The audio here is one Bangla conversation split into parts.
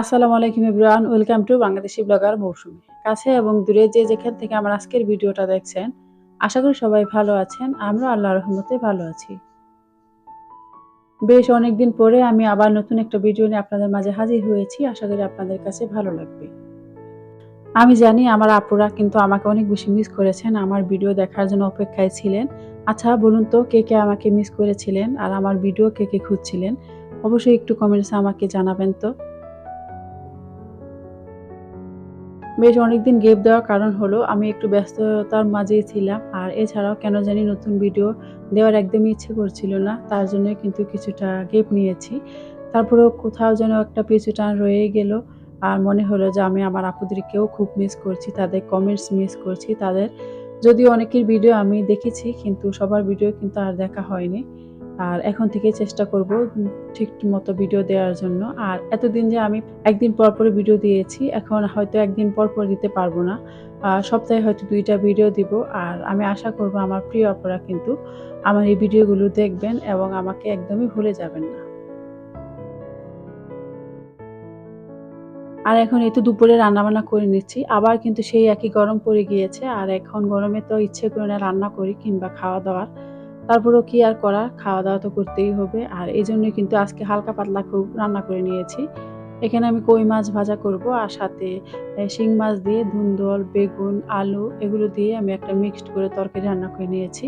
আসসালামু আলাইকুম Ibran welcome to Bangladeshi blogger Mousumi. কাছে এবং দূরে যে যেখান থেকে আমার আজকের ভিডিওটা দেখছেন, আশা করি সবাই ভালো আছেন আমরা আল্লাহ রহমতে ভালো আছি। বেশ অনেকদিন পরে আমি আবার নতুন একটা ভিডিও নিয়ে আপনাদের মাঝে হাজির হয়েছি, আশা করি আপনাদের কাছে ভালো লাগবে। আমি জানি আমার আপুরা কিন্তু আমাকে অনেক বেশি মিস করেছেন, আমার ভিডিও দেখার জন্য অপেক্ষায় ছিলেন। আচ্ছা বলুন তো, কে কে আমাকে মিস করেছিলেন আর আমার ভিডিও কে কে খুঁজছিলেন? অবশ্যই একটু কমেন্টসে আমাকে জানাবেন তো। বেশ অনেকদিন গেপ দেওয়ার কারণ হলো আমি একটু ব্যস্ততার মাঝেই ছিলাম। আর এছাড়াও কেন জানি নতুন ভিডিও দেওয়ার একদমই ইচ্ছে করছিল না, তার জন্য কিন্তু কিছুটা গেপ নিয়েছি। তারপরেও কোথাও যেন একটা পিছু টান রয়ে গেল। আর মনে হলো যে আমি আমার আপুদেরকেও খুব মিস করছি, তাদের কমেন্টস মিস করছি, তাদের যদিও অনেকের ভিডিও আমি দেখেছি, কিন্তু সবার ভিডিও কিন্তু আর দেখা হয়নি। আর এখন থেকে চেষ্টা করব ঠিক মতো ভিডিও দেওয়ার জন্য। আর এতদিন যে আমি একদিন পর পর ভিডিও দিয়েছি, এখন হয়তো একদিন পর পর দিতে পারব না। সপ্তাহে হয়তো দুইটা ভিডিও দিব। আর আমি আশা করব আমার প্রিয় অপরা কিন্তু আমার এই ভিডিওগুলো দেখবেন এবং আমাকে একদমই ভুলে যাবেন না। আর এখন এই তো দুপুরে রান্নাবান্না করে নিচ্ছি। আবার কিন্তু সেই একই গরম পড়ে গিয়েছে। আর এখন গরমে তো ইচ্ছে করে না রান্না করি কিংবা খাওয়া দাওয়ার তারপরেও কি আর করা খাওয়া দাওয়া তো করতেই হবে। আর এই জন্যই কিন্তু আজকে হালকা পাতলা খুব রান্না করে নিয়েছি। এখানে আমি কই মাছ ভাজা করব আর সাথে শিং মাছ দিয়ে ধুন্দল, বেগুন, আলু এগুলো দিয়ে আমি একটা মিক্সড করে তরকারি রান্না করে নিয়েছি।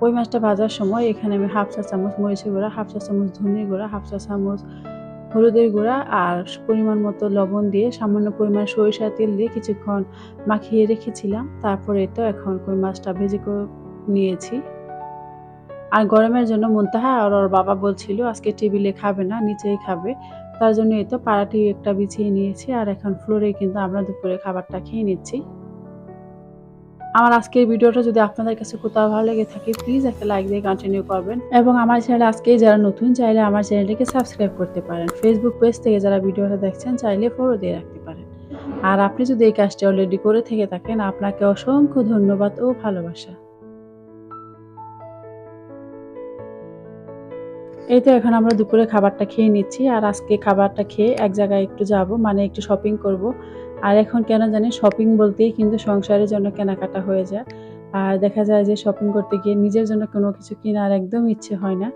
কই মাছটা ভাজার সময় এখানে আমি হাফ চা চামচ মরিচের গুঁড়া, হাফ চা চামচ ধনির গুঁড়া, হাফ চা চামচ হলুদের গুঁড়া আর পরিমাণ মতো লবণ দিয়ে সামান্য পরিমাণ সরিষা তেল দিয়ে কিছুক্ষণ মাখিয়ে রেখেছিলাম। তারপরে তো এখন কই মাছটা ভেজে নিয়েছি। আর গরমের জন্য মুনতাহা আর ওর বাবা বলছিল, আজকে টেবিলে খাবে না, নিচেই খাবে। তার জন্য এই তো পাড়াটি একটা বিছিয়ে নিয়েছি আর এখন ফ্লোরে কিন্তু আমরা দুপুরে খাবারটা খেয়ে নিচ্ছি। আমার আজকের ভিডিওটা যদি আপনাদের কাছে কোথাও ভালো লেগে থাকে প্লিজ একটা লাইক দিয়ে কন্টিনিউ করবেন। এবং আমার চ্যানেল আজকেই যারা নতুন, চাইলে আমার চ্যানেলটিকে সাবস্ক্রাইব করতে পারেন। ফেসবুক পেজ থেকে যারা ভিডিওটা দেখছেন, চাইলে ফলো দিয়ে রাখতে পারেন। আর আপনি যদি এই কাজটি অলরেডি করে থেকে থাকেন, আপনাকে অসংখ্য ধন্যবাদ ও ভালোবাসা। এই তো এখন আমরা দুপুরে খাবারটা খেয়ে নিচ্ছি, আর আজকে খাবারটা খেয়ে এক জায়গায় একটু যাব মানে একটু শপিং করব। আর এখন কেন জানি শপিং বলতেই কিন্তু সংসারের জন্য কেনাকাটা হয়ে যায়। আর দেখা যায় যে শপিং করতে গিয়ে নিজের জন্য কোনো কিছু কেনার একদম ইচ্ছে হয় না।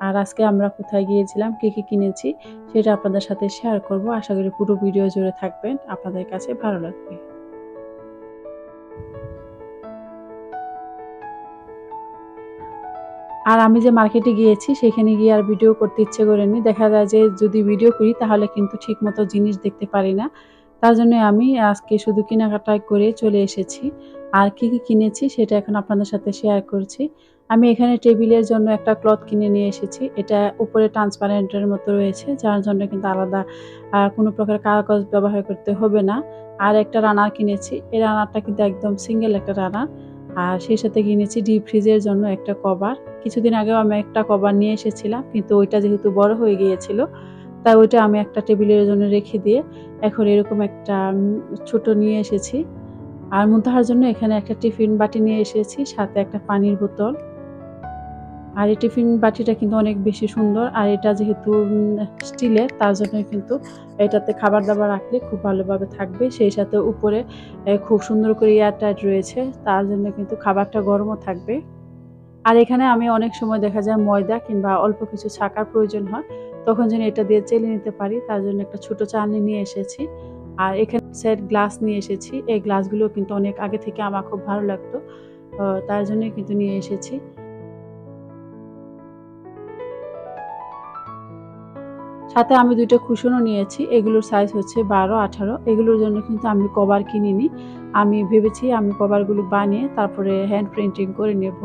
আর আজকে আমরা কোথায় গিয়েছিলাম, কী কী কিনেছি, সেটা আপনাদের সাথে শেয়ার করব। আশা করি পুরো ভিডিও জুড়ে থাকবেন। আপনাদের কাছে ভালো লাগবে। আর আমি যে মার্কেটে গিয়েছি, সেখানে গিয়ে আর ভিডিও করতে ইচ্ছে করেনি। দেখা যায় যে যদি ভিডিও করি, তাহলে কিন্তু ঠিক মতো জিনিস দেখতে পারি না। তার জন্য আমি আজকে শুধু কেনাকাটায় করে চলে এসেছি। আর কি কি কিনেছি, সেটা এখন আপনাদের সাথে শেয়ার করছি। আমি এখানে টেবিলের জন্য একটা ক্লথ কিনে নিয়ে এসেছি। এটা উপরে ট্রান্সপারেন্টের মতো রয়েছে, যার জন্য কিন্তু আলাদা কোনো প্রকার কাগজ ব্যবহার করতে হবে না। আর একটা রানার কিনেছি। এই রানারটা কিন্তু একদম সিঙ্গেল একটা রানার আর সেই সাথে কিনেছি ডিপ ফ্রিজের জন্য একটা কভার কিছুদিন আগেও আমি একটা কভার নিয়ে এসেছিলাম, কিন্তু ওইটা যেহেতু বড় হয়ে গিয়েছিল, তাই ওইটা আমি একটা টেবিলের জন্য রেখে দিয়ে এখন এরকম একটা ছোট নিয়ে এসেছি। আর মুন্তাহার জন্য এখানে একটা টিফিন বাটি নিয়ে এসেছি, সাথে একটা পানির বোতল। আর এই টিফিন বাটিটা কিন্তু অনেক বেশি সুন্দর, আর এটা যেহেতু স্টিলের, তার জন্য কিন্তু এটাতে খাবার দাবার রাখলে খুব ভালোভাবে থাকবে। সেই সাথে উপরে খুব সুন্দর করে এয়ার টাইট রয়েছে, তার জন্য কিন্তু খাবারটা গরমও থাকবে। আর এখানে আমি অনেক সময় দেখা যায় ময়দা কিংবা অল্প কিছু ছাকার প্রয়োজন হয়, তখন যেন এটা দিয়ে চেলে নিতে পারি, তার জন্য একটা ছোট চালনি নিয়ে এসেছি। আর এখানে সেট গ্লাস নিয়ে এসেছি, এই গ্লাসগুলো কিন্তু অনেক আগে থেকে আমার খুব ভালো লাগতো তার জন্য কিন্তু নিয়ে এসেছি। সাথে আমি দুইটা কুশনও নিয়েছি, এগুলোর সাইজ হচ্ছে বারো, আঠারো, এগুলোর জন্য কিন্তু আমি কভার কিনিনি। আমি ভেবেছি আমি কভারগুলো বানিয়ে তারপরে হ্যান্ড প্রিন্টিং করে নেব।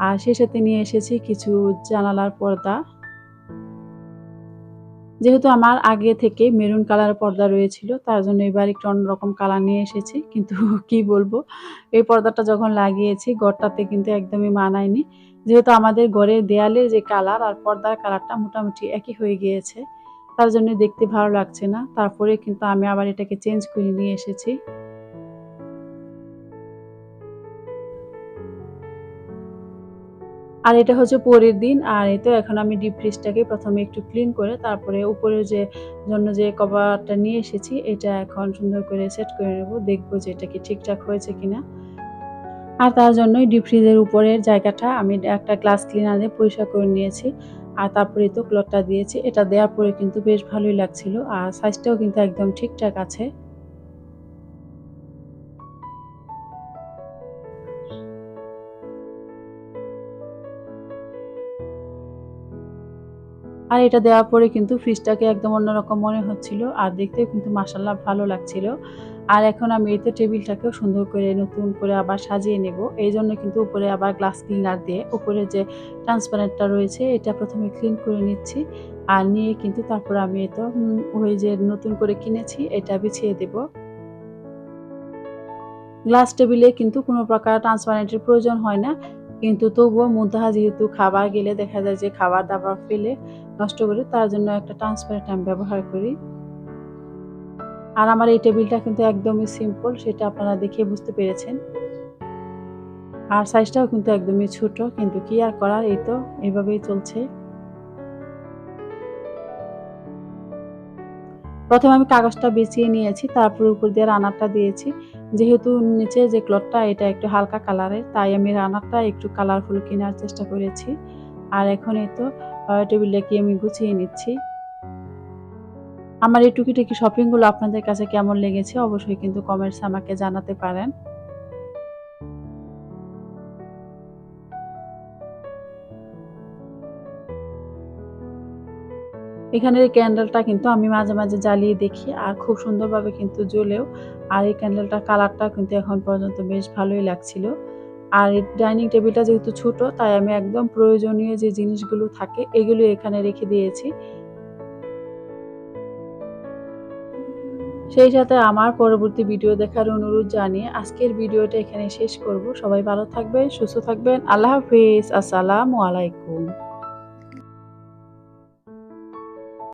আর সেই সাথে নিয়ে এসেছি কিছু জানালার পর্দা। যেহেতু আমার আগে থেকে মেরুন কালার পর্দা রয়েছিল, তার জন্য এবার একটু অন্যরকম কালার নিয়ে এসেছি। কিন্তু কি বলব, এই পর্দাটা যখন লাগিয়েছি, ঘরটাতে কিন্তু একদমই মানায়নি। যেহেতু আমাদের ঘরের দেয়ালের যে কালার আর পর্দার কালারটা মোটামুটি একই হয়ে গিয়েছে, তার জন্য দেখতে ভালো লাগছে না। তারপরে কিন্তু আমি আবার এটাকে চেঞ্জ করে নিয়ে এসেছি। আর এটা হচ্ছে পরের দিন, আর এই তো এখন আমি ডিপ ফ্রিজটাকে প্রথমে একটু ক্লিন করে তারপরে উপরে যে, জন্য যে কভারটা নিয়ে এসেছি, এটা এখন সুন্দর করে সেট করে নেব, দেখব যে এটা কি ঠিকঠাক হয়েছে কিনা। আর তার জন্যই ডিপ ফ্রিজের উপরের জায়গাটা আমি একটা গ্লাস ক্লিনার দিয়ে পরিষ্কার করে নিয়েছি, আর তারপরে তো ক্লথটা দিয়েছি, এটা দেওয়ার পরে কিন্তু বেশ ভালোই লাগছিল, আর সাইজটাও কিন্তু একদম ঠিকঠাক আছে। আর এটা দেওয়ার পরে কিন্তু ফ্রিজটাকে একদম অন্যরকম মনে হচ্ছিল। আর দেখতেও কিন্তু মাসাল্লাহ ভালো লাগছিল। আর এখন আমি এই তো টেবিলটাকেও সুন্দর করে নতুন করে আবার সাজিয়ে নেব। এই জন্য কিন্তু উপরে আবার গ্লাস ক্লিনার দিয়ে উপরে যে ট্রান্সপারেন্টটা রয়েছে, এটা প্রথমে ক্লিন করে নিচ্ছি। আর নিয়ে কিন্তু তারপর আমি এই তো ওই যে নতুন করে কিনেছি, এটা বিছিয়ে দেব। গ্লাস টেবিলে কিন্তু কোনো প্রকার ট্রান্সপারেন্টের প্রয়োজন হয় না। কিন্তু তবুও মুদাহা যেহেতু খাবার গেলে দেখা যায় যে খাবার দাবার ফেলে নষ্ট করে, তার জন্য একটা ট্রান্সপারেন্ট আমি ব্যবহার করি। আর আমার এই টেবিলটা কিন্তু একদমই সিম্পল সেটা আপনারা দেখে বুঝতে পেরেছেন। আর সাইজটাও কিন্তু একদমই ছোট, কিন্তু কি আর করার? এই তো এভাবেই চলছে। প্রথমে আমি কাগজটা বেছিয়ে নিয়েছি, তারপর উপর দিয়ে রানারটা দিয়েছি। যেহেতু নিচে যে ক্লথটা এটা একটু হালকা কালারের তাই আমি রানারটা একটু কালারফুল কেনার চেষ্টা করেছি। আর এখন এই তো টেবিলটাকে আমি গুছিয়ে নিচ্ছি। আমার এই টুকিটাকি শপিংগুলো আপনাদের কাছে কেমন লেগেছে, অবশ্যই কিন্তু কমেন্টস আমাকে জানাতে পারেন। এখানের এই ক্যান্ডেলটা কিন্তু আমি মাঝে মাঝে জ্বালিয়ে দেখি আর খুব সুন্দরভাবে কিন্তু জ্বলেও আর এই ক্যান্ডেলটার কালারটা কিন্তু এখন পর্যন্ত বেশ ভালোই লাগছিল। আর এই ডাইনিং টেবিলটা যেহেতু ছোট, তাই আমি একদম প্রয়োজনীয় যে জিনিসগুলো থাকে, এগুলো এখানে রেখে দিয়েছি। সেই সাথে আমার পরবর্তী ভিডিও দেখার অনুরোধ জানিয়ে আজকের ভিডিওটা এখানে শেষ করব। সবাই ভালো থাকবেন, সুস্থ থাকবেন। আল্লাহ হাফিজ। আসসালামু আলাইকুম।